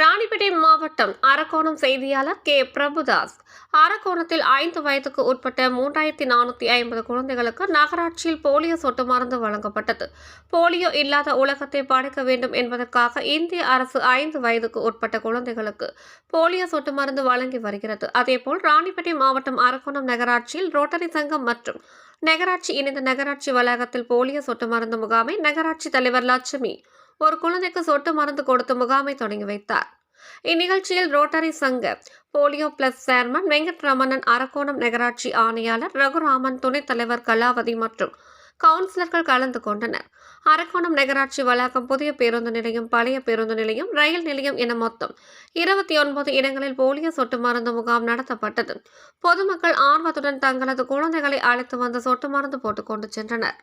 ராணிப்பேட்டை மாவட்டம் அரக்கோணம் செய்தியாளர் கே. பிரபுதாஸ். அரக்கோணத்தில் ஐந்து வயதுக்கு உட்பட்ட மூன்றாயிரத்தி நானூற்றி ஐம்பது குழந்தைகளுக்கு நகராட்சியில் போலியோ சொட்டு மருந்து வழங்கப்பட்டது. போலியோ இல்லாத உலகத்தை படைக்க வேண்டும் என்பதற்காக இந்திய அரசு ஐந்து வயதுக்கு உட்பட்ட குழந்தைகளுக்கு போலியோ சொட்டு மருந்து வழங்கி வருகிறது. அதேபோல் ராணிப்பேட்டை மாவட்டம் அரக்கோணம் நகராட்சியில் ரோட்டரி சங்கம் மற்றும் நகராட்சி இணைந்த நகராட்சி வளாகத்தில் போலியோ சொட்டு மருந்து முகாமை நகராட்சி தலைவர் லட்சுமி ஒரு குழந்தைக்கு சொட்டு மருந்து கொடுத்து முகாமை தொடங்கி வைத்தார். இந்நிகழ்ச்சியில் ரோட்டரி சங்க polio plus chairman Venkataramanan Arakkonam நகராட்சி ஆணையாளர் ரகுராமன் துணைத் தலைவர் கலாவதி மற்றும் கவுன்சிலர்கள் கலந்து கொண்டனர். அரக்கோணம் நகராட்சி வளாகம் புதிய பேருந்து நிலையம் பழைய பேருந்து நிலையம் ரயில் நிலையம் என மொத்தம் இருபத்தி ஒன்பது இடங்களில் போலியோ சொட்டு மருந்து முகாம் நடத்தப்பட்டது. பொதுமக்கள் ஆர்வத்துடன் தங்களது குழந்தைகளை அழைத்து வந்து சொட்டு மருந்து போட்டுக்கொண்டு சென்றனர்.